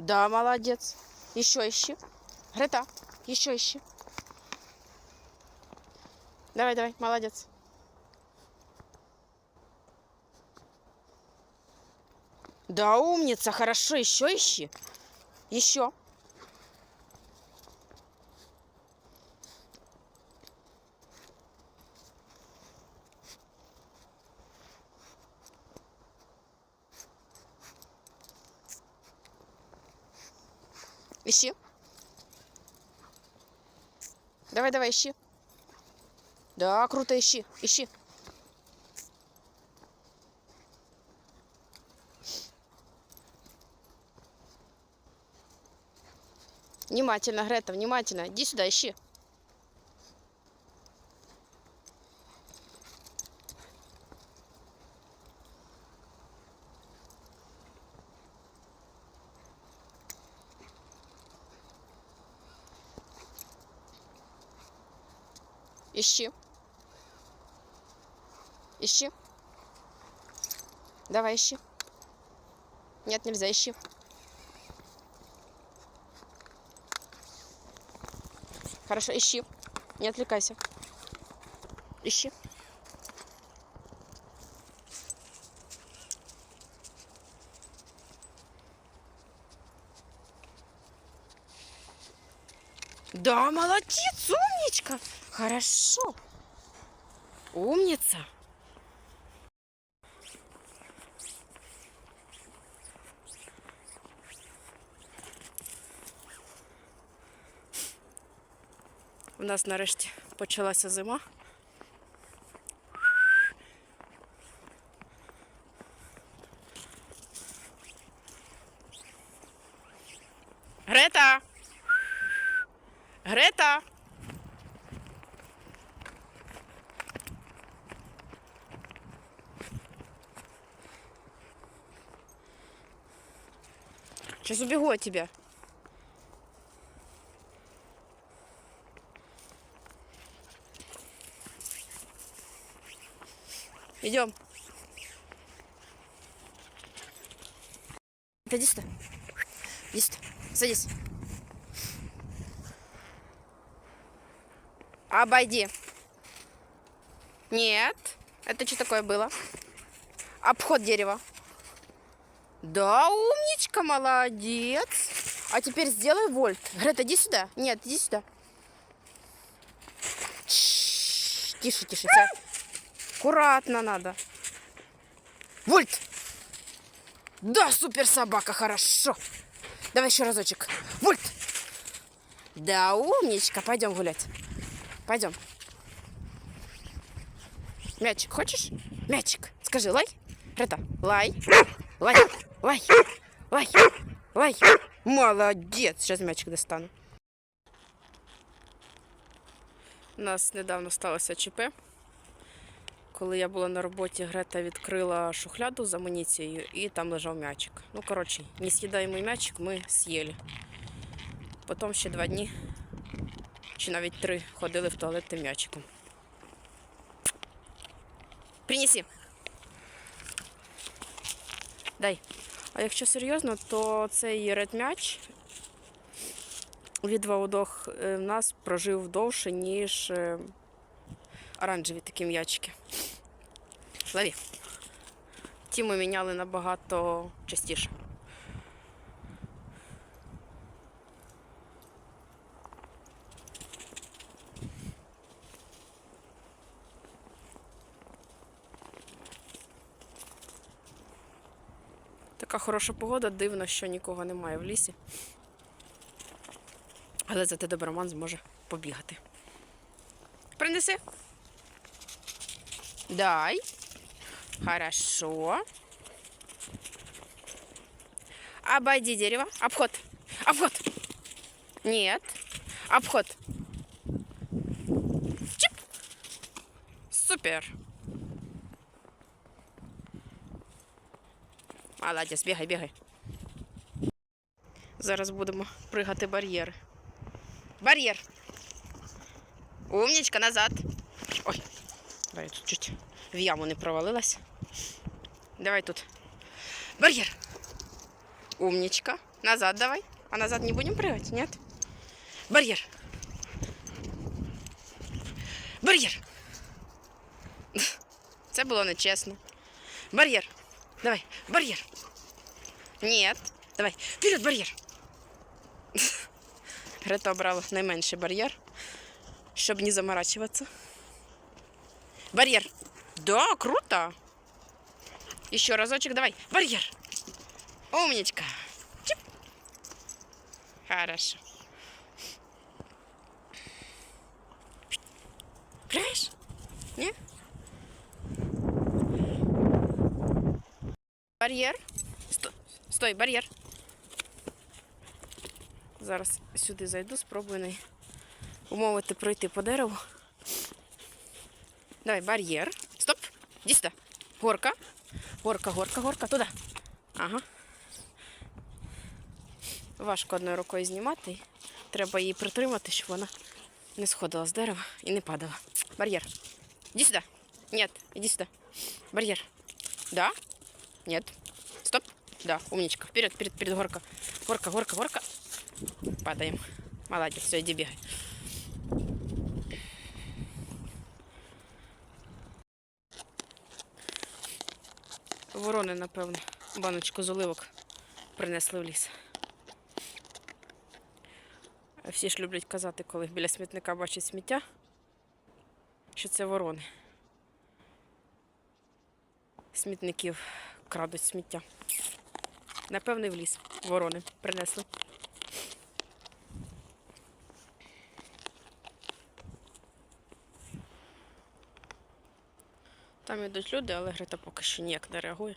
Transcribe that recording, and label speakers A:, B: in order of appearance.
A: Да, молодец. Еще ищи. Грета, еще ищи. Давай, давай, молодец. Да, умница, хорошо, еще ищи. Еще. Ищи. Давай, давай, ищи. Да, круто, ищи, ищи. Внимательно, Грета, внимательно. Иди сюда, ищи. Ищи. Ищи. Давай, ищи. Нет, нельзя, ищи. Хорошо, ищи. Не отвлекайся. Ищи. Да, молодец, умничка. Хорошо. Умница. У нас нарешті почалася зима. Грета! Грета! Сейчас убегу от тебя. Идем. Иди сюда. Иди сюда. Садись. Обойди. Нет. Это что такое было? Обход дерева. Да, умничка, молодец. А теперь сделай вольт. Грета, иди сюда. Нет, иди сюда. Тише, тише. Аккуратно надо. Вольт! Да, супер собака, хорошо. Давай еще разочек. Вольт! Да, умничка. Пойдем гулять. Пойдем. Мячик хочешь? Мячик. Скажи, лай. Рета, лай. Лай. Лай. Лай. Лай. Молодец. Сейчас мячик достану. У нас недавно сталося ЧП. Коли я була на роботі, Грета відкрила шухляду з амуніцією і там лежав м'ячик. Ну, коротше, несъїдаємий м'ячик ми з'їли. Потім ще два дні, чи навіть три, ходили в туалет тим м'ячиком. Принеси. Дай. А якщо серйозно, то цей редм'яч від Ваудох е, в нас прожив довше, ніж е, оранжеві такі м'ячики. Лови. Ті ми міняли набагато частіше. Така хороша погода, дивно, що нікого немає в лісі. Але зате доброман зможе побігати. Принеси. Дай. Хорошо. Обойди дерево. Обход. Обход. Нет. Обход. Чип. Супер. Молодець, бігай, бігай. Зараз будемо пригати бар'єри. Бар'єр. Умнічка назад. Ой, давай тут чуть в яму не провалилась. Давай тут. Бар'єр. Умнічка. Назад давай. А назад не будем прыгать, нет? Барьер. Бар'єр. Це було нечесно. Бар'єр. Давай, бар'єр. Ні. Давай. Вперед, бар'єр. Грета обрала найменший бар'єр, щоб не заморачиваться. Бар'єр. Да, круто. Еще разочек, давай. Барьер. Умничка. Чип. Хорошо. Прыгаешь? Не? Бар'єр. Стой, бар'єр. Зараз сюди зайду, спробую не умовити пройти по дереву. Давай, бар'єр. Стоп. Іди. Горка. Горка, горка, горка. Туди. Ага. Важко одною рукою знімати. Треба її притримати, щоб вона не сходила з дерева і не падала. Бар'єр. Иди сюда. Нет, иди сюда. Барьер. Да? Нет. Стоп. Да, умничка. Вперед, вперед, вперед, горка. Горка, горка, горка. Падаем. Молодец, все, иди бегай. Ворони, напевно, баночку з оливок принесли в ліс. Всі ж люблять казати, коли біля смітника бачать сміття, що це ворони. Смітників крадуть сміття. Напевне, в ліс ворони принесли. Там ідуть люди, але Грита поки що ніяк не реагує.